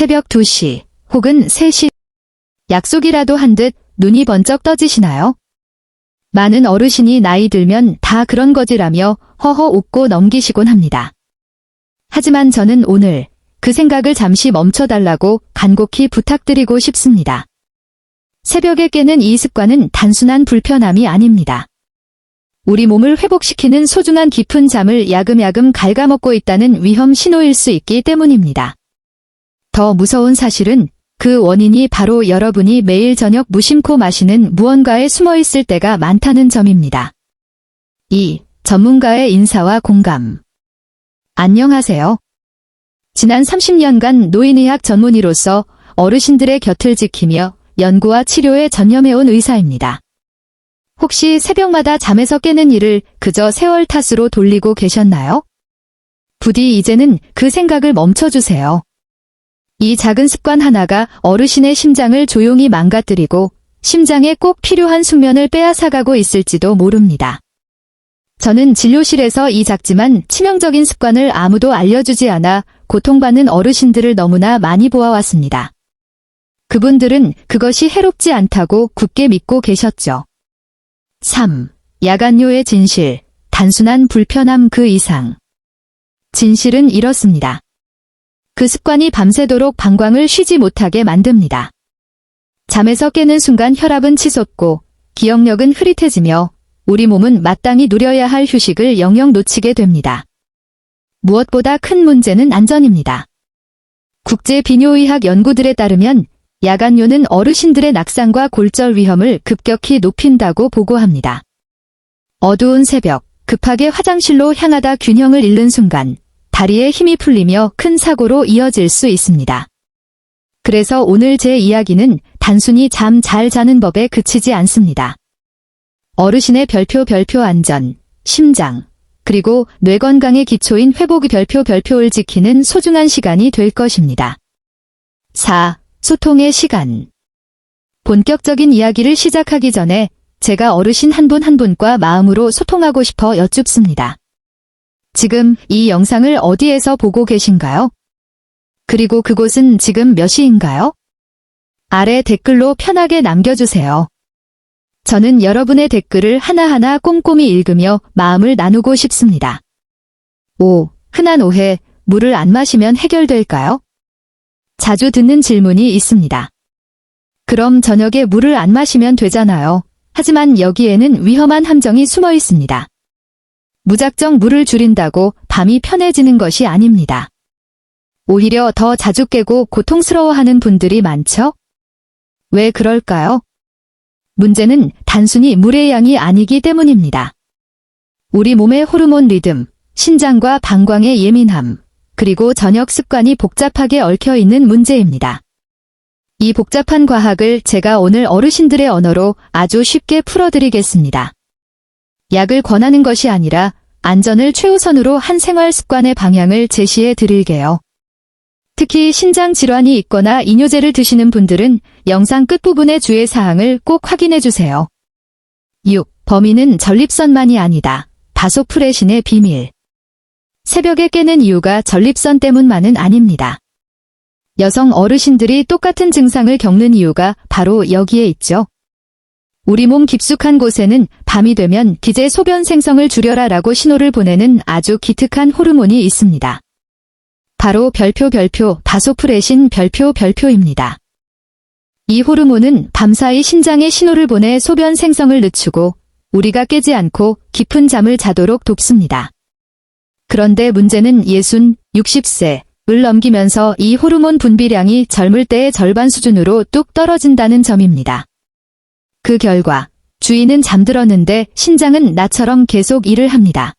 새벽 2시 혹은 3시 약속이라도 한 듯 눈이 번쩍 떠지시나요? 많은 어르신이 나이 들면 다 그런 거지라며 허허 웃고 넘기시곤 합니다. 하지만 저는 오늘 그 생각을 잠시 멈춰달라고 간곡히 부탁드리고 싶습니다. 새벽에 깨는 이 습관은 단순한 불편함이 아닙니다. 우리 몸을 회복시키는 소중한 깊은 잠을 야금야금 갉아먹고 있다는 위험 신호일 수 있기 때문입니다. 더 무서운 사실은 그 원인이 바로 여러분이 매일 저녁 무심코 마시는 무언가에 숨어 있을 때가 많다는 점입니다. 2. 전문가의 인사와 공감. 안녕하세요. 지난 30년간 노인의학 전문의로서 어르신들의 곁을 지키며 연구와 치료에 전념해온 의사입니다. 혹시 새벽마다 잠에서 깨는 일을 그저 세월 탓으로 돌리고 계셨나요? 부디 이제는 그 생각을 멈춰주세요. 이 작은 습관 하나가 어르신의 심장을 조용히 망가뜨리고 심장에 꼭 필요한 숙면을 빼앗아가고 있을지도 모릅니다. 저는 진료실에서 이 작지만 치명적인 습관을 아무도 알려주지 않아 고통받는 어르신들을 너무나 많이 보아왔습니다. 그분들은 그것이 해롭지 않다고 굳게 믿고 계셨죠. 3. 야간요의 진실, 단순한 불편함 그 이상. 진실은 이렇습니다. 그 습관이 밤새도록 방광을 쉬지 못하게 만듭니다. 잠에서 깨는 순간 혈압은 치솟고 기억력은 흐릿해지며 우리 몸은 마땅히 누려야 할 휴식을 영영 놓치게 됩니다. 무엇보다 큰 문제는 안전입니다. 국제 비뇨의학 연구들에 따르면 야간요는 어르신들의 낙상과 골절 위험을 급격히 높인다고 보고합니다. 어두운 새벽, 급하게 화장실로 향하다 균형을 잃는 순간 다리에 힘이 풀리며 큰 사고로 이어질 수 있습니다. 그래서 오늘 제 이야기는 단순히 잠 잘 자는 법에 그치지 않습니다. 어르신의 별표 별표 안전, 심장, 그리고 뇌 건강의 기초인 회복 별표 별표를 지키는 소중한 시간이 될 것입니다. 4. 소통의 시간. 본격적인 이야기를 시작하기 전에 제가 어르신 한 분한 분과 마음으로 소통하고 싶어 여쭙습니다. 지금 이 영상을 어디에서 보고 계신가요? 그리고 그곳은 지금 몇 시인가요? 아래 댓글로 편하게 남겨주세요. 저는 여러분의 댓글을 하나하나 꼼꼼히 읽으며 마음을 나누고 싶습니다. 5. 흔한 오해, 물을 안 마시면 해결될까요? 자주 듣는 질문이 있습니다. 그럼 저녁에 물을 안 마시면 되잖아요. 하지만 여기에는 위험한 함정이 숨어 있습니다. 무작정 물을 줄인다고 밤이 편해지는 것이 아닙니다. 오히려 더 자주 깨고 고통스러워하는 분들이 많죠? 왜 그럴까요? 문제는 단순히 물의 양이 아니기 때문입니다. 우리 몸의 호르몬 리듬, 신장과 방광의 예민함, 그리고 저녁 습관이 복잡하게 얽혀 있는 문제입니다. 이 복잡한 과학을 제가 오늘 어르신들의 언어로 아주 쉽게 풀어드리겠습니다. 약을 권하는 것이 아니라 안전을 최우선으로 한 생활 습관의 방향을 제시해 드릴게요. 특히 신장 질환이 있거나 이뇨제를 드시는 분들은 영상 끝부분의 주의 사항을 꼭 확인해 주세요. 6. 범인은 전립선만이 아니다. 바소프레신의 비밀. 새벽에 깨는 이유가 전립선 때문만은 아닙니다. 여성 어르신들이 똑같은 증상을 겪는 이유가 바로 여기에 있죠. 우리 몸 깊숙한 곳에는 밤이 되면 기재 소변 생성을 줄여라 라고 신호를 보내는 아주 기특한 호르몬이 있습니다. 바로 별표 별표 바소프레신 별표 별표입니다. 이 호르몬은 밤사이 신장에 신호를 보내 소변 생성을 늦추고 우리가 깨지 않고 깊은 잠을 자도록 돕습니다. 그런데 문제는 예순, 60세 을 넘기면서 이 호르몬 분비량이 젊을 때의 절반 수준으로 뚝 떨어진다는 점입니다. 그 결과 주인은 잠들었는데 신장은 나처럼 계속 일을 합니다.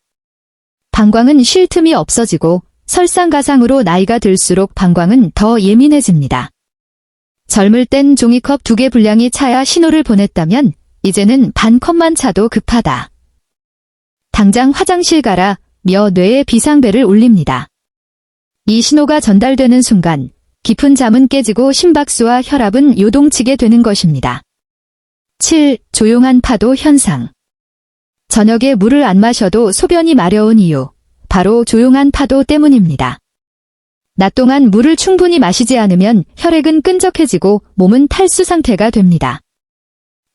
방광은 쉴 틈이 없어지고 설상가상으로 나이가 들수록 방광은 더 예민해집니다. 젊을 땐 종이컵 두 개 분량이 차야 신호를 보냈다면 이제는 반 컵만 차도 급하다. 당장 화장실 가라 며 뇌에 비상벨을 울립니다. 이 신호가 전달되는 순간 깊은 잠은 깨지고 심박수와 혈압은 요동치게 되는 것입니다. 7. 조용한 파도 현상. 저녁에 물을 안 마셔도 소변이 마려운 이유, 바로 조용한 파도 때문입니다. 낮 동안 물을 충분히 마시지 않으면 혈액은 끈적해지고 몸은 탈수 상태가 됩니다.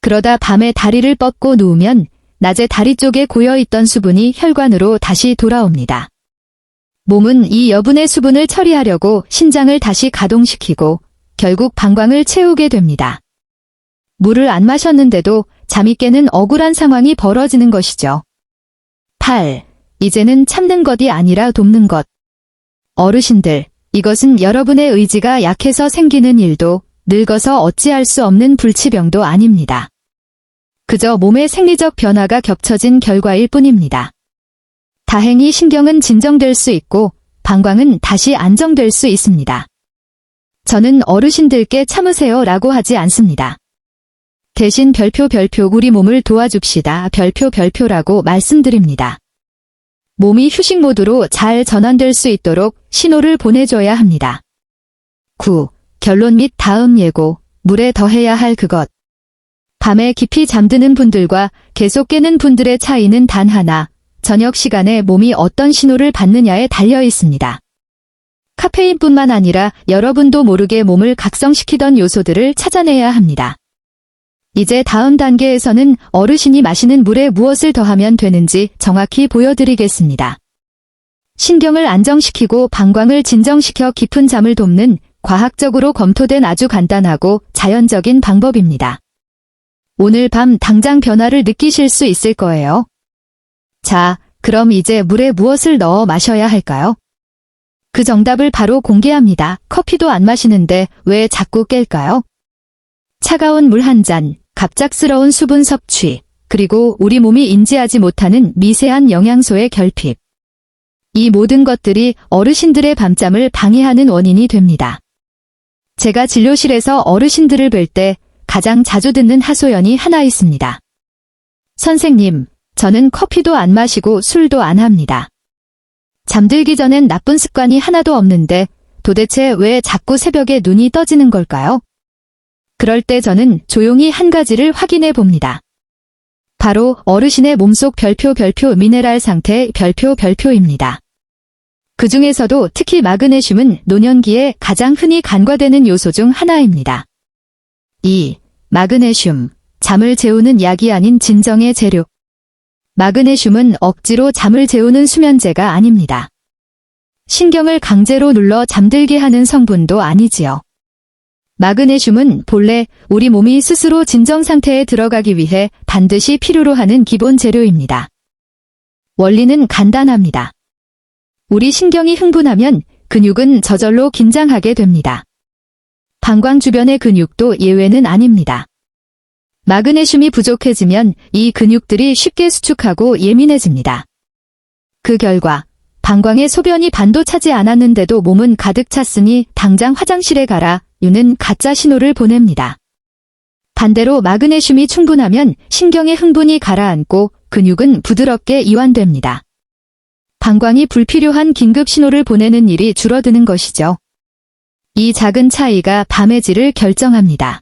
그러다 밤에 다리를 뻗고 누우면 낮에 다리 쪽에 고여있던 수분이 혈관으로 다시 돌아옵니다. 몸은 이 여분의 수분을 처리하려고 신장을 다시 가동시키고 결국 방광을 채우게 됩니다. 물을 안 마셨는데도 잠이 깨는 억울한 상황이 벌어지는 것이죠. 8. 이제는 참는 것이 아니라 돕는 것. 어르신들, 이것은 여러분의 의지가 약해서 생기는 일도 늙어서 어찌할 수 없는 불치병도 아닙니다. 그저 몸의 생리적 변화가 겹쳐진 결과일 뿐입니다. 다행히 신경은 진정될 수 있고 방광은 다시 안정될 수 있습니다. 저는 어르신들께 참으세요 라고 하지 않습니다. 대신 별표 별표 우리 몸을 도와줍시다 별표 별표라고 말씀드립니다. 몸이 휴식 모드로 잘 전환될 수 있도록 신호를 보내줘야 합니다. 9. 결론 및 다음 예고, 물에 더해야 할 그것. 밤에 깊이 잠드는 분들과 계속 깨는 분들의 차이는 단 하나, 저녁 시간에 몸이 어떤 신호를 받느냐에 달려 있습니다. 카페인뿐만 아니라 여러분도 모르게 몸을 각성시키던 요소들을 찾아내야 합니다. 이제 다음 단계에서는 어르신이 마시는 물에 무엇을 더하면 되는지 정확히 보여드리겠습니다. 신경을 안정시키고 방광을 진정시켜 깊은 잠을 돕는 과학적으로 검토된 아주 간단하고 자연적인 방법입니다. 오늘 밤 당장 변화를 느끼실 수 있을 거예요. 자, 그럼 이제 물에 무엇을 넣어 마셔야 할까요? 그 정답을 바로 공개합니다. 커피도 안 마시는데 왜 자꾸 깰까요? 차가운 물 한 잔, 갑작스러운 수분 섭취, 그리고 우리 몸이 인지하지 못하는 미세한 영양소의 결핍. 이 모든 것들이 어르신들의 밤잠을 방해하는 원인이 됩니다. 제가 진료실에서 어르신들을 뵐 때 가장 자주 듣는 하소연이 하나 있습니다. 선생님, 저는 커피도 안 마시고 술도 안 합니다. 잠들기 전엔 나쁜 습관이 하나도 없는데 도대체 왜 자꾸 새벽에 눈이 떠지는 걸까요? 그럴 때 저는 조용히 한 가지를 확인해 봅니다. 바로 어르신의 몸속 별표 별표 미네랄 상태 별표 별표입니다. 그 중에서도 특히 마그네슘은 노년기에 가장 흔히 간과되는 요소 중 하나입니다. 2. 마그네슘. 잠을 재우는 약이 아닌 진정의 재료. 마그네슘은 억지로 잠을 재우는 수면제가 아닙니다. 신경을 강제로 눌러 잠들게 하는 성분도 아니지요. 마그네슘은 본래 우리 몸이 스스로 진정 상태에 들어가기 위해 반드시 필요로 하는 기본 재료입니다. 원리는 간단합니다. 우리 신경이 흥분하면 근육은 저절로 긴장하게 됩니다. 방광 주변의 근육도 예외는 아닙니다. 마그네슘이 부족해지면 이 근육들이 쉽게 수축하고 예민해집니다. 그 결과 방광에 소변이 반도 차지 않았는데도 몸은 가득 찼으니 당장 화장실에 가라 유는 가짜 신호를 보냅니다. 반대로 마그네슘이 충분하면 신경의 흥분이 가라앉고 근육은 부드럽게 이완됩니다. 방광이 불필요한 긴급 신호를 보내는 일이 줄어드는 것이죠. 이 작은 차이가 밤의 질을 결정합니다.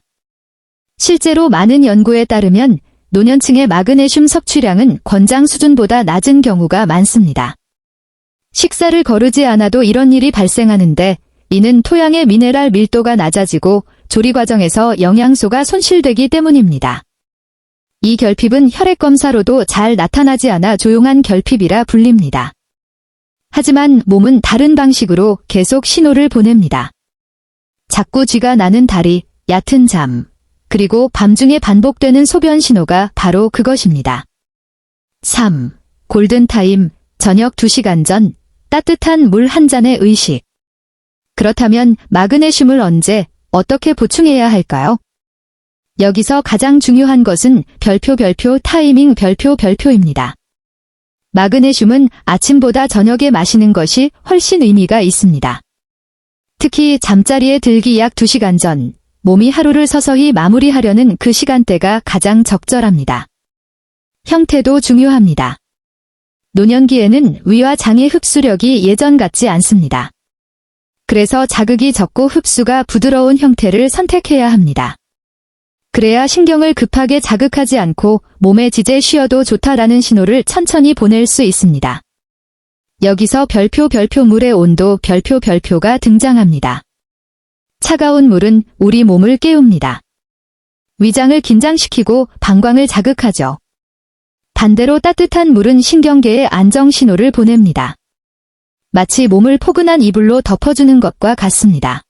실제로 많은 연구에 따르면 노년층의 마그네슘 섭취량은 권장 수준보다 낮은 경우가 많습니다. 식사를 거르지 않아도 이런 일이 발생하는데 이는 토양의 미네랄 밀도가 낮아지고 조리 과정에서 영양소가 손실되기 때문입니다. 이 결핍은 혈액 검사로도 잘 나타나지 않아 조용한 결핍이라 불립니다. 하지만 몸은 다른 방식으로 계속 신호를 보냅니다. 자꾸 쥐가 나는 다리, 얕은 잠, 그리고 밤중에 반복되는 소변 신호가 바로 그것입니다. 3. 골든타임, 저녁 2시간 전, 따뜻한 물 한 잔의 의식. 그렇다면 마그네슘을 언제, 어떻게 보충해야 할까요? 여기서 가장 중요한 것은 별표 별표 타이밍 별표 별표입니다. 마그네슘은 아침보다 저녁에 마시는 것이 훨씬 의미가 있습니다. 특히 잠자리에 들기 약 2시간 전, 몸이 하루를 서서히 마무리하려는 그 시간대가 가장 적절합니다. 형태도 중요합니다. 노년기에는 위와 장의 흡수력이 예전 같지 않습니다. 그래서 자극이 적고 흡수가 부드러운 형태를 선택해야 합니다. 그래야 신경을 급하게 자극하지 않고 몸의 지제 쉬어도 좋다라는 신호를 천천히 보낼 수 있습니다. 여기서 별표 별표 물의 온도 별표 별표가 등장합니다. 차가운 물은 우리 몸을 깨웁니다. 위장을 긴장시키고 방광을 자극하죠. 반대로 따뜻한 물은 신경계에 안정 신호를 보냅니다. 마치 몸을 포근한 이불로 덮어주는 것과 같습니다.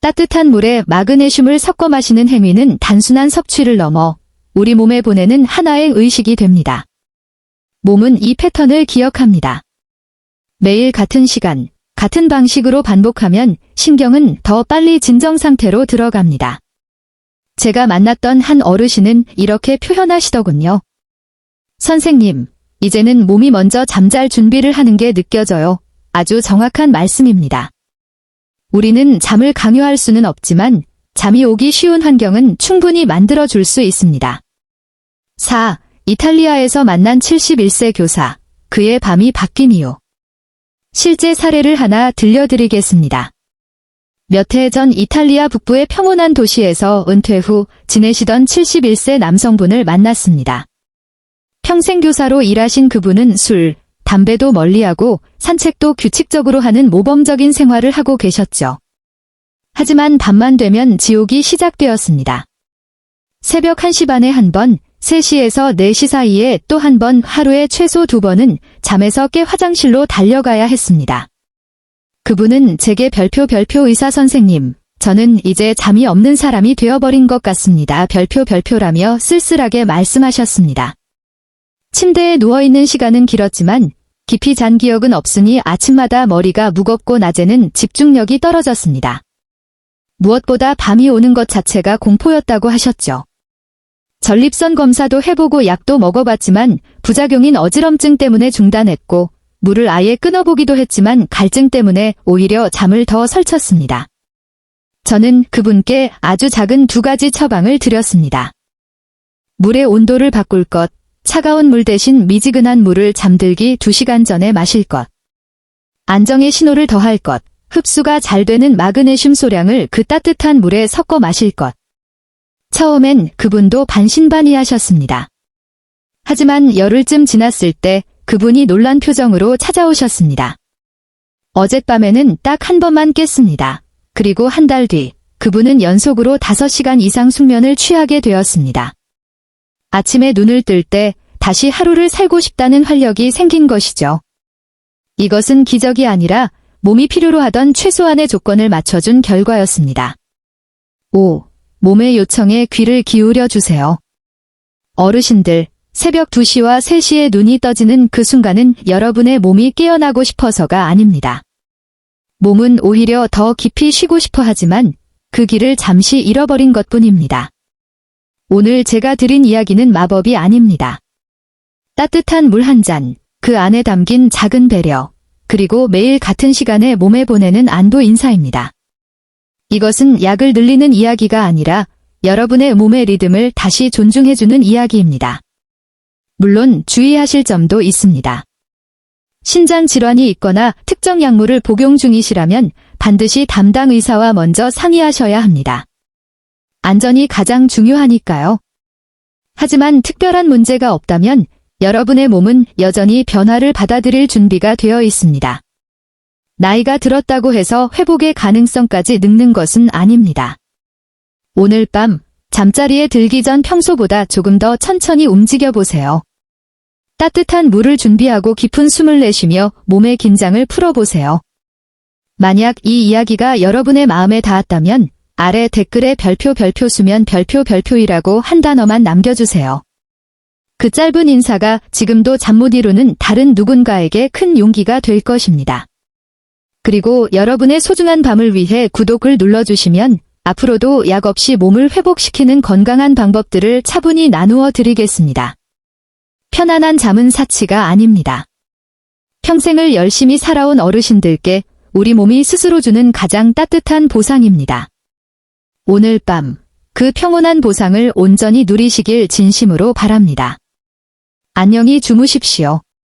따뜻한 물에 마그네슘을 섞어 마시는 행위는 단순한 섭취를 넘어 우리 몸에 보내는 하나의 의식이 됩니다. 몸은 이 패턴을 기억합니다. 매일 같은 시간, 같은 방식으로 반복하면 신경은 더 빨리 진정 상태로 들어갑니다. 제가 만났던 한 어르신은 이렇게 표현하시더군요. 선생님, 이제는 몸이 먼저 잠잘 준비를 하는 게 느껴져요. 아주 정확한 말씀입니다. 우리는 잠을 강요할 수는 없지만 잠이 오기 쉬운 환경은 충분히 만들어 줄 수 있습니다. 4. 이탈리아에서 만난 71세 교사. 그의 밤이 바뀐 이유. 실제 사례를 하나 들려드리겠습니다. 몇 해 전 이탈리아 북부의 평온한 도시에서 은퇴 후 지내시던 71세 남성분을 만났습니다. 평생 교사로 일하신 그분은 술, 담배도 멀리하고 산책도 규칙적으로 하는 모범적인 생활을 하고 계셨죠. 하지만 밤만 되면 지옥이 시작되었습니다. 새벽 1시 반에 한 번, 3시에서 4시 사이에 또 한 번 하루에 최소 두 번은 잠에서 깨 화장실로 달려가야 했습니다. 그분은 제게 별표 별표 의사 선생님, 저는 이제 잠이 없는 사람이 되어버린 것 같습니다. 별표 별표라며 쓸쓸하게 말씀하셨습니다. 침대에 누워있는 시간은 길었지만 깊이 잔 기억은 없으니 아침마다 머리가 무겁고 낮에는 집중력이 떨어졌습니다. 무엇보다 밤이 오는 것 자체가 공포였다고 하셨죠. 전립선 검사도 해보고 약도 먹어봤지만 부작용인 어지럼증 때문에 중단했고 물을 아예 끊어보기도 했지만 갈증 때문에 오히려 잠을 더 설쳤습니다. 저는 그분께 아주 작은 두 가지 처방을 드렸습니다. 물의 온도를 바꿀 것, 차가운 물 대신 미지근한 물을 잠들기 2시간 전에 마실 것. 안정의 신호를 더할 것, 흡수가 잘 되는 마그네슘 소량을 그 따뜻한 물에 섞어 마실 것. 처음엔 그분도 반신반의하셨습니다. 하지만 열흘쯤 지났을 때 그분이 놀란 표정으로 찾아오셨습니다. 어젯밤에는 딱 한 번만 깼습니다. 그리고 한 달 뒤, 그분은 연속으로 5시간 이상 숙면을 취하게 되었습니다. 아침에 눈을 뜰 때 다시 하루를 살고 싶다는 활력이 생긴 것이죠. 이것은 기적이 아니라 몸이 필요로 하던 최소한의 조건을 맞춰준 결과였습니다. 5. 몸의 요청에 귀를 기울여 주세요. 어르신들, 새벽 2시와 3시에 눈이 떠지는 그 순간은 여러분의 몸이 깨어나고 싶어서가 아닙니다. 몸은 오히려 더 깊이 쉬고 싶어 하지만 그 길을 잠시 잃어버린 것 뿐입니다. 오늘 제가 드린 이야기는 마법이 아닙니다. 따뜻한 물 한 잔, 그 안에 담긴 작은 배려, 그리고 매일 같은 시간에 몸에 보내는 안도 인사입니다. 이것은 약을 늘리는 이야기가 아니라 여러분의 몸의 리듬을 다시 존중해주는 이야기입니다. 물론 주의하실 점도 있습니다. 신장 질환이 있거나 특정 약물을 복용 중이시라면 반드시 담당 의사와 먼저 상의하셔야 합니다. 안전이 가장 중요하니까요. 하지만 특별한 문제가 없다면 여러분의 몸은 여전히 변화를 받아들일 준비가 되어 있습니다. 나이가 들었다고 해서 회복의 가능성까지 늙는 것은 아닙니다. 오늘 밤 잠자리에 들기 전 평소보다 조금 더 천천히 움직여 보세요. 따뜻한 물을 준비하고 깊은 숨을 내쉬며 몸의 긴장을 풀어보세요. 만약 이 이야기가 여러분의 마음에 닿았다면 아래 댓글에 별표 별표 수면 별표 별표이라고 한 단어만 남겨주세요. 그 짧은 인사가 지금도 잠 못 이루는 다른 누군가에게 큰 용기가 될 것입니다. 그리고 여러분의 소중한 밤을 위해 구독을 눌러주시면 앞으로도 약 없이 몸을 회복시키는 건강한 방법들을 차분히 나누어 드리겠습니다. 편안한 잠은 사치가 아닙니다. 평생을 열심히 살아온 어르신들께 우리 몸이 스스로 주는 가장 따뜻한 보상입니다. 오늘 밤, 그 평온한 보상을 온전히 누리시길 진심으로 바랍니다. 안녕히 주무십시오.